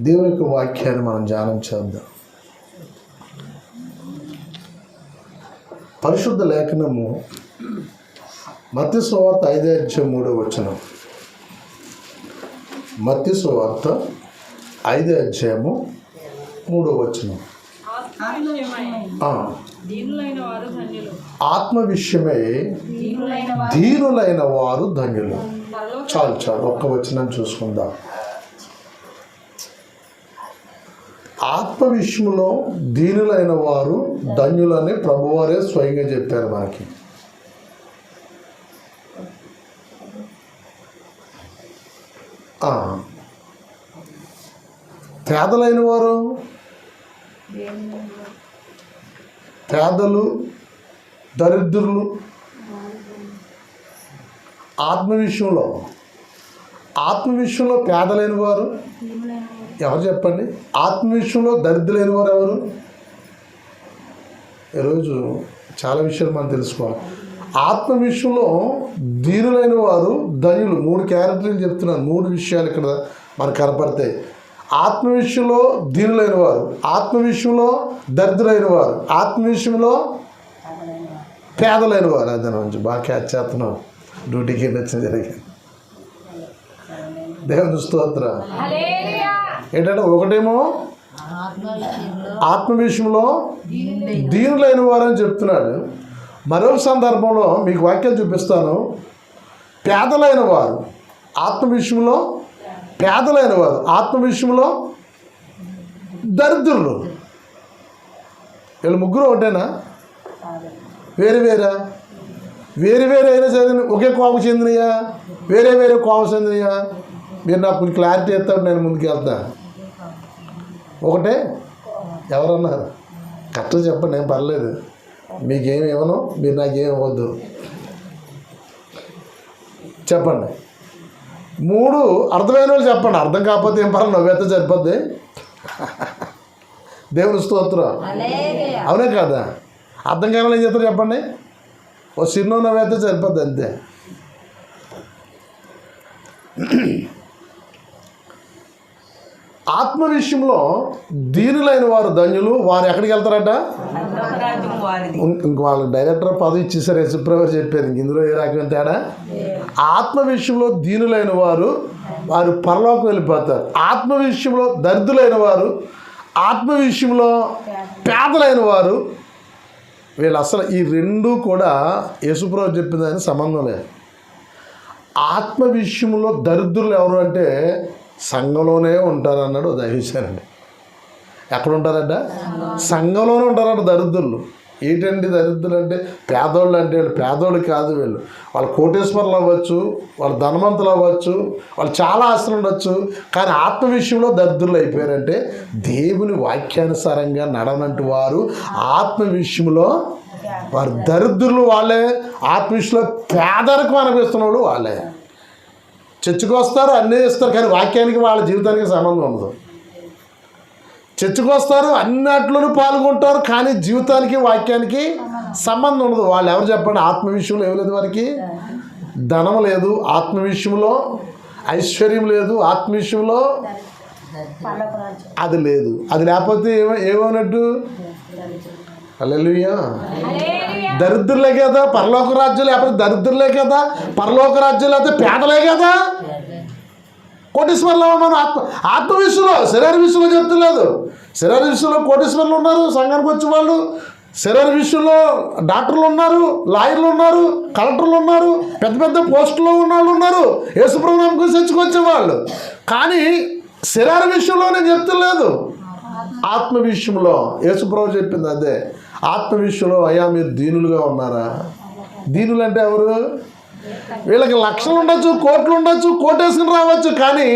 దేవుని యొక్క వాక్యాన్ని మనం ధ్యానం చేద్దాం. పరిశుద్ధ లేఖనము మత్తి సువార్త ఐదో అధ్యాయం మూడో వచనం. మత్తి సువార్త ఐదో అధ్యాయము మూడో వచనం. ఆత్మవిషయమై ఆ, దీనులైన వారు ధన్యులు ఆత్మ విషయమై దీనులైన దీనులైన వారు ధన్యులు. చాలు చాలు ఒక్క వచనం చూసుకుందాం. ఆత్మ విషయంలో దీనులైన వారు ధన్యులని ప్రభువారే స్వయంగా చెప్పారు మనకి. పేదలైన వారు? పేదలు దరిద్రులు ఆత్మ విషయంలో ఆత్మ విషయంలో పేదలైన వారు? ఎవరు చెప్పండి? ఆత్మ విషయంలో దరిద్రులైన వారు ఎవరు ఈరోజు చాలా విషయాలు మనం తెలుసుకోవాలి. ఆత్మ విషయంలో దీనులైన వారు ధనులు మూడు క్యారెక్టర్లు చెప్తున్నాను మూడు విషయాలు ఇక్కడ మనకు కనపడతాయి. ఆత్మ విషయంలో దీనులైన వారు ఆత్మ విషయంలో దరిద్రులైన వారు ఆత్మ విషయంలో పేదలైన వారు. అదే నుంచి బాగా క్యాచ్ చేస్తున్నాం డ్యూటీకి వెళ్ళి వచ్చిన జరిగింది దేవుని స్తోత్ర. ఏంటంటే ఒకటేమో ఆత్మ విషయంలో దీనులైన వారని చెప్తున్నాడు. మరొక సందర్భంలో మీకు వాక్యాలు చూపిస్తాను. పేదలైన వారు ఆత్మ విషయంలో పేదలైన వారు ఆత్మ విషయంలో దరిద్రులు. వీళ్ళు ముగ్గురు ఒకటేనా? వేరు వేరా? వేరు వేరు అయినా చదివిన ఒకే కోపం చెందినయా? వేరే వేరే కోపం చెందినయా? మీరు నాకు కొంచెం క్లారిటీ ఇస్తాడు నేను ముందుకు వెళ్తా ఒకటే ఎవరన్నారు? కరెక్ట్గా చెప్పండి ఏం పర్లేదు. మీకేమి ఇవ్వను మీరు నాకేం ఇవ్వద్దు. చెప్పండి. మూడు అర్థమైన వాళ్ళు చెప్పండి. అర్థం కాకపోతే ఏం పర్లేదు నవ్వేస్తే సరిపోద్ది. దేవుని స్తోత్రం. అవునే కదా? అర్థం కాని ఏం చేస్తారు చెప్పండి? ఓ చిన్న నవ్వేస్తే సరిపోద్ది అంతే. ఆత్మ విషయంలో దీనులైన వారు ధన్యులు వారు ఎక్కడికి వెళ్తారట? ఇంక వాళ్ళ డైరెక్టర్ పదవి ఇచ్చేసారు యశుప్రభు చెప్పారు. ఇందులో ఏ రకమైన తేడా? ఆత్మ విషయంలో దీనులైన వారు వారు పరలోకి వెళ్ళిపోతారు. ఆత్మ విషయంలో దరిద్రులైన వారు ఆత్మ విషయంలో పేదలైన వారు వీళ్ళు అసలు ఈ రెండు కూడా యేసుప్రభు చెప్పిన దానికి సంబంధం లేదు. ఆత్మ విషయంలో దరిద్రులు ఎవరు అంటే సంఘంలోనే ఉంటారన్నాడు అన్నాడు ఎక్కడ ఉంటారట సంఘంలోనే ఉంటారంట దరిద్రులు. ఏంటండి దరిద్రులు అంటే? పేదోళ్ళు అంటే వీళ్ళు పేదోళ్ళు కాదు వీళ్ళు. వాళ్ళు కోటేశ్వరులు అవ్వచ్చు వాళ్ళు ధనవంతులు అవ్వచ్చు వాళ్ళు చాలా ఆస్తులు ఉండొచ్చు కానీ ఆత్మ విషయంలో దరిద్రులు అయిపోయారంటే దేవుని వాక్యానుసారంగా నడనంటి వారు ఆత్మ విషయంలో వారు దరిద్రులు వాళ్ళే ఆత్మ విషయంలో పేదరికం అనిపిస్తున్న వాళ్ళు వాళ్ళే. చర్చకు వస్తారు అన్నీ ఇస్తారు కానీ వాక్యానికి వాళ్ళ జీవితానికి సంబంధం ఉండదు. చర్చకు వస్తారు అన్నిట్లోనూ పాల్గొంటారు కానీ జీవితానికి వాక్యానికి సంబంధం ఉండదు. వాళ్ళు ఎవరు చెప్పండి ఆత్మ విషయంలో ఏమి లేదు వారికి? ధనం లేదు. ఆత్మ విషయంలో ఐశ్వర్యం లేదు. ఆత్మ విషయంలో అది లేదు. అది లేకపోతే ఏమ ఏమన్నట్టు అల్లెలుయ్యా దరిద్రులే కదా పరలోక రాజ్యం లేకపోతే దరిద్రులే కదా పరలోక రాజ్యం లేకపోతే పేదలే కదా? కోటీశ్వర్లు మనం ఆత్మ ఆత్మ విషయంలో శరీర విషయంలో చెప్తలేదు. శరీర విషయంలో కోటీశ్వర్లు ఉన్నారు సంఘానికి వచ్చే వాళ్ళు. శరీర విషయంలో డాక్టర్లు ఉన్నారు లాయర్లు ఉన్నారు కలెక్టర్లు ఉన్నారు పెద్ద పెద్ద పోస్టుల్లో ఉన్న వాళ్ళు ఉన్నారు యేసుప్రభు నమ్మకం చర్చకొచ్చే వాళ్ళు. కానీ శరీర విషయంలో నేను చెప్తలేదు. ఆత్మ విషయంలో యేసుప్రభు చెప్పింది అదే. ఆత్మ విషయంలో అయ్యా మీరు దీనులుగా ఉన్నారా? దీనులు అంటే ఎవరు? వీళ్ళకి లక్షలు ఉండొచ్చు కోట్లు ఉండొచ్చు కోటేసుకుని రావచ్చు కానీ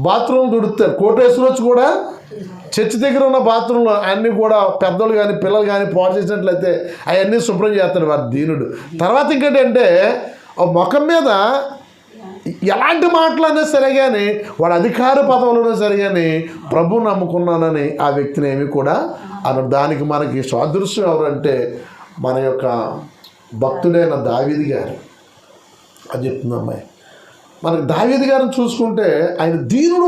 బాత్రూమ్ దుడుతారు. కోటేశ్వర వచ్చి కూడా చర్చి దగ్గర ఉన్న బాత్రూంలో అన్నీ కూడా పెద్దలు కానీ పిల్లలు కానీ పాడు చేసినట్లయితే అవన్నీ శుభ్రం చేస్తాడు వారి దీనుడు తర్వాత ఇంకేంటంటే ఆ ముఖం మీద ఎలాంటి మాటలైనా సరే కానీ వాడు అధికార పదవులైనా సరే కానీ ప్రభు నమ్ముకున్నానని ఆ వ్యక్తిని ఏమి కూడా అను దానికి మనకి సాదృశ్యం ఎవరంటే మన యొక్క భక్తుడైన దావిది గారు. అని చెప్తుంది అమ్మాయి. మనకి దావిది గారిని చూసుకుంటే ఆయన దీనుడు